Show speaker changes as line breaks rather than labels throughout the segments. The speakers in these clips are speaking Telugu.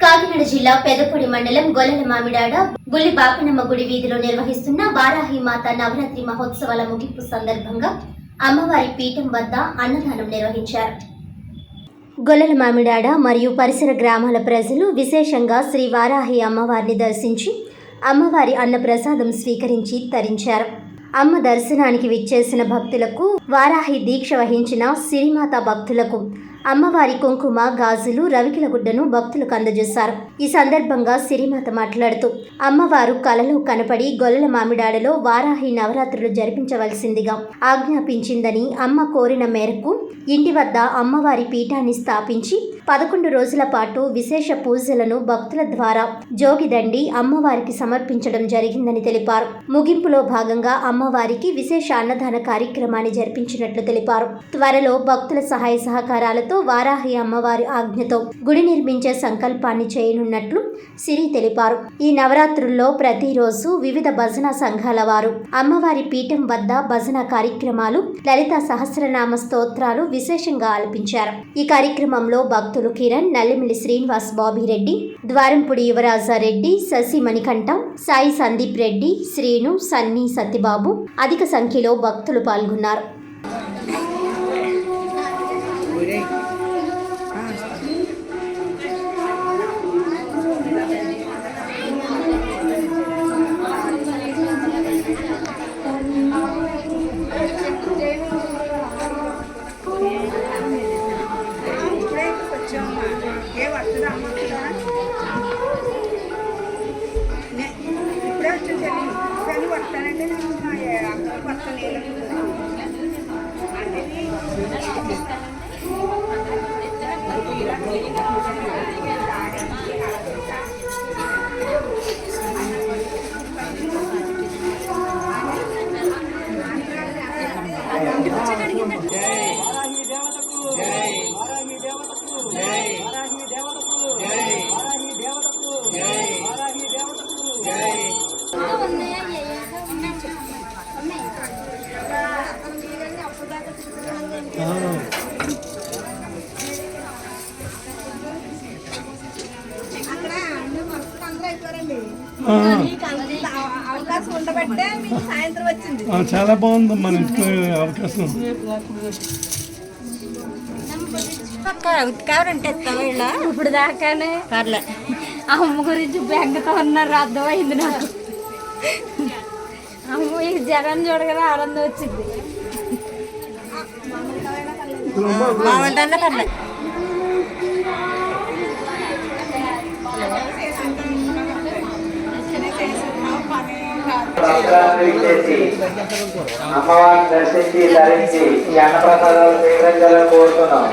కాకినాడ జిల్లా పెదపొడి మండలం గొల్లల మామిడాడ బుల్లి బాపనమ్మ గుడి వీధిలో నిర్వహిస్తున్న వారాహి మాత నవరాత్రి మహోత్సవాల ముగింపు సందర్భంగా అమ్మవారి పీఠం వద్ద అన్నదానం నిర్వహించారు. గొల్లల మామిడాడ మరియు పరిసర గ్రామాల ప్రజలు విశేషంగా శ్రీ వారాహి అమ్మవారిని దర్శించి అమ్మవారి అన్నప్రసాదం స్వీకరించి తరించారు. అమ్మ దర్శనానికి విచ్చేసిన భక్తులకు వారాహి దీక్ష వహించిన సిరిమాత భక్తులకు అమ్మవారి కుంకుమ గాజులు రవికిల గుడ్డను భక్తులకు అందజేశారు. ఈ సందర్భంగా సిరిమాత మాట్లాడుతూ అమ్మవారు కలలో కనపడి గొల్లల మామిడాడలో వారాహి నవరాత్రులు జరిపించవలసిందిగా ఆజ్ఞాపించిందని అమ్మ కోరిన మేరకు ఇంటి వద్ద అమ్మవారి పీఠాన్ని స్థాపించి పదకొండు రోజుల పాటు విశేష పూజలను భక్తుల ద్వారా జోగిదండి అమ్మవారికి సమర్పించడం జరిగిందని తెలిపారు. ముగింపులో భాగంగా అమ్మవారికి విశేష అన్నదాన కార్యక్రమాన్ని జరిపించినట్లు తెలిపారు. త్వరలో భక్తుల సహాయ సహకారాలతో వారాహి అమ్మవారి ఆజ్ఞతో గుడి నిర్మించే సంకల్పాన్ని చేయనున్నట్లు సిరి తెలిపారు. ఈ నవరాత్రుల్లో ప్రతిరోజు వివిధ భజన సంఘాల వారు అమ్మవారి పీఠం వద్ద భజన కార్యక్రమాలు లలిత సహస్రనామ స్తోత్రాలు విశేషంగా ఆలపించారు. ఈ కార్యక్రమంలో భక్తులు కిరణ్ నల్లిమిల్లి శ్రీనివాస్ బాబిరెడ్డి ద్వారంపుడి యువరాజారెడ్డి శశి మణికంఠం సాయి సందీప్ రెడ్డి శ్రీను సన్నీ సత్యబాబు అధిక సంఖ్యలో భక్తులు పాల్గొన్నారు.
¿Qué es lo
que చాలా బాగుంది మన ఇంటికి అవకాశం.
కావాలంటే
ఇప్పుడు దాకానే. పర్లే. అమ్మ గురించి బెంగతో ఉన్నారు అర్థమైంది నాకు. అమ్మ ఈ జగన్ చూడగానే ఆనందం వచ్చింది.
మామూలు పర్లే.
సంక్రాంతి అమ్మవారిని దర్శించి ధరించి ఈ అన్నప్రసాదాలు స్వీకరించాలని కోరుతున్నాం.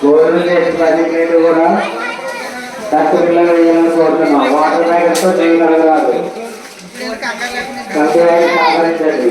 గోరు చేసిన అధికారులు కూడా తక్కువ పిల్లలు వేయాలని కోరుతున్నాం. వాటర్ బ్యాగెస్తో చేయగలగాలి తక్కువ సహకరించండి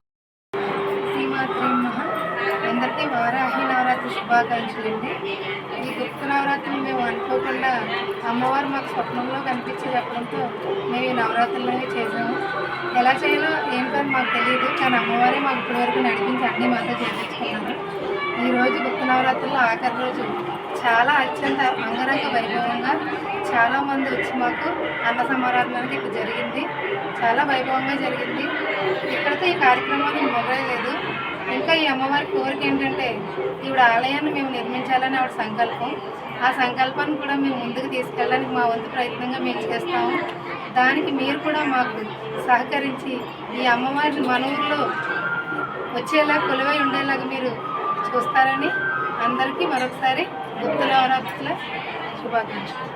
శుభాకాంక్షలండి. అండి ఈ గుప్త నవరాత్రులు మేము అనుకోకుండా అమ్మవారు మాకు స్వప్నంలో కనిపించి చెప్పడంతో మేము ఈ నవరాత్రులనే చేసాము ఎలా చేయాలో ఏంటో అని మాకు తెలియదు కానీ అమ్మవారే మాకు ఇప్పటివరకు నడిపించి అన్నీ మాతో చేయించుకున్నారు ఈరోజు గుప్త నవరాత్రుల్లో ఆఖరి రోజు. చాలా అత్యంత అంగరంగ వైభవంగా చాలామంది వచ్చి మాకు అన్న సమారాధనకి ఇక్కడ జరిగింది. చాలా వైభవంగా జరిగింది. ఇక్కడితో ఈ కార్యక్రమాన్ని మొదలలేదు ఇంకా ఈ అమ్మవారి కోరిక ఏంటంటే ఈవిడ ఆలయాన్ని మేము నిర్మించాలని ఆవిడ సంకల్పం. ఆ సంకల్పాన్ని కూడా మేము ముందుకు తీసుకెళ్ళడానికి మా వంతు ప్రయత్నంగా మేము చేస్తాము. దానికి మీరు కూడా మాకు సహకరించి ఈ అమ్మవారిని మన ఊర్లో వచ్చేలా కొలువై ఉండేలాగా మీరు చూస్తారని అందరికీ మరొకసారి గుప్తుల శుభాకాంక్షలు.